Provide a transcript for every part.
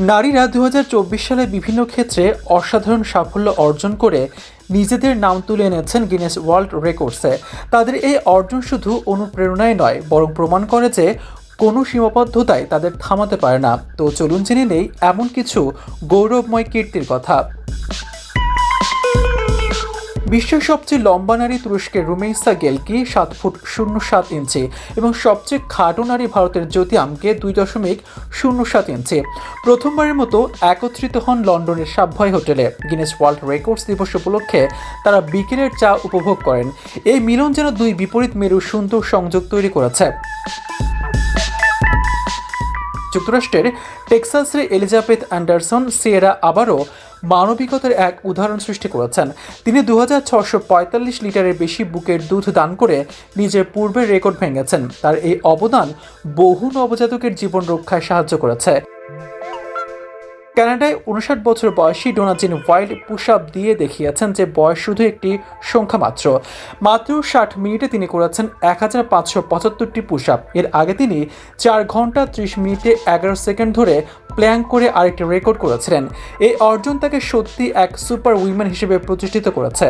নারীরা দু হাজার চব্বিশ সালে বিভিন্ন ক্ষেত্রে অসাধারণ সাফল্য অর্জন করে নিজেদের নাম তুলে এনেছেন গিনেস ওয়ার্ল্ড রেকর্ডসে তাদের এই অর্জন শুধু অনুপ্রেরণায় নয়, বরং প্রমাণ করে যে কোনো সীমাবদ্ধতাই তাদের থামাতে পারে না। তো চলুন জেনে নেই এমন কিছু গৌরবময় কীর্তির কথা। বিশ্বের সবচেয়ে লম্বা নারী তুরস্কের রুমেইসা গেলকি সাত ফুট শূন্য সাত ইঞ্চি এবং সবচেয়ে খাটো নারী ভারতের জ্যোতি আমকে দুই দশমিক শূন্য সাত ইঞ্চি। প্রথমবারের মতো একত্রিত হন লন্ডনের সাবভয় হোটেলে। গিনেস ওয়ার্ল্ড রেকর্ডস দিবস উপলক্ষে তারা বিকেলের চা উপভোগ করেন। এই মিলন যেন দুই বিপরীত মেরু সুন্দর সংযোগ তৈরি করেছে। যুক্তরাষ্ট্রের টেক্সাসের এলিজাবেথ অ্যান্ডারসন, সিয়েরা আবারও মানবিকতার এক উদাহরণ সৃষ্টি করেছেন। তিনি দু লিটারের বেশি বুকের দুধ দান করে নিজের পূর্বের রেকর্ড ভেঙেছেন। তার এই অবদান বহু নবজাতকের জীবন রক্ষায় সাহায্য করেছে। ক্যানাডায় উনষাট বছর বয়সী ডোনাজিন ওয়াইল্ড পুশ আপ দিয়ে দেখিয়েছেন যে বয়স শুধু একটি সংখ্যা মাত্র। মাত্র ষাট মিনিটে তিনি করেছেন এক হাজার পাঁচশো পঁচাত্তরটি পুশ আপ এর আগে তিনি চার ঘণ্টা ত্রিশ মিনিটে এগারো সেকেন্ড ধরে প্ল্যাঙ্ক করে আরেকটি রেকর্ড করেছিলেন। এই অর্জন তাকে সত্যি এক সুপার উইমেন হিসেবে প্রতিষ্ঠিত করেছে।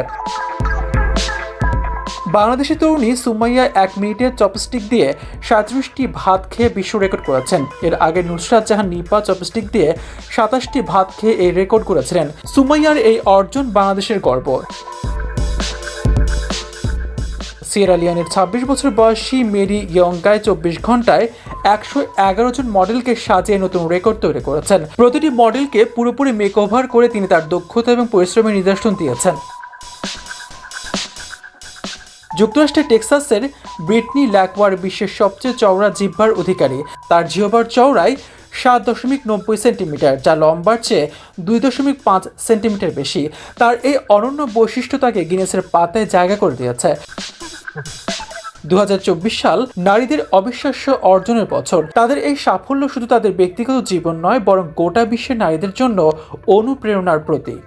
বাংলাদেশি তরুণী সুমাইয়া এক মিনিটে চপস্টিক দিয়ে সাঁত্রিশটি ভাত খেয়ে বিশ্ব রেকর্ড করেছেন। এর আগে নুসরাত জাহান নিপা চপস্টিক দিয়ে সাতাশটি ভাত খেয়ে এই রেকর্ড করেছিলেন। সুমাইয়ার এই অর্জন বাংলাদেশের গর্ব। সিয়েরালিয়ানের ছাব্বিশ বছর বয়সী মেরি ইয়ঙ্গায় চব্বিশ ঘন্টায় একশো এগারো জন মডেলকে সাজিয়ে নতুন রেকর্ড তৈরি করেছেন। প্রতিটি মডেলকে পুরোপুরি মেকওভার করে তিনি তার দক্ষতা এবং পরিশ্রমের নিদর্শন দিয়েছেন। যুক্তরাষ্ট্রের টেক্সাসের ব্রিটনি ল্যাকওয়ার বিশ্বের সবচেয়ে চওড়া জিহ্বার অধিকারী। তার জিহ্বার চওড়ায় সাত দশমিক নব্বই সেন্টিমিটার, যা লম্বার চেয়ে দুই দশমিক পাঁচ সেন্টিমিটার বেশি। তার এই অনন্য বৈশিষ্ট্য তাকে গিনেসের পাতায় জায়গা করে দিয়েছে। দু হাজার চব্বিশ সাল নারীদের অবিশ্বাস্য অর্জনের বছর। তাদের এই সাফল্য শুধু তাদের ব্যক্তিগত জীবন নয়, বরং গোটা বিশ্বের নারীদের জন্য অনুপ্রেরণার প্রতীক।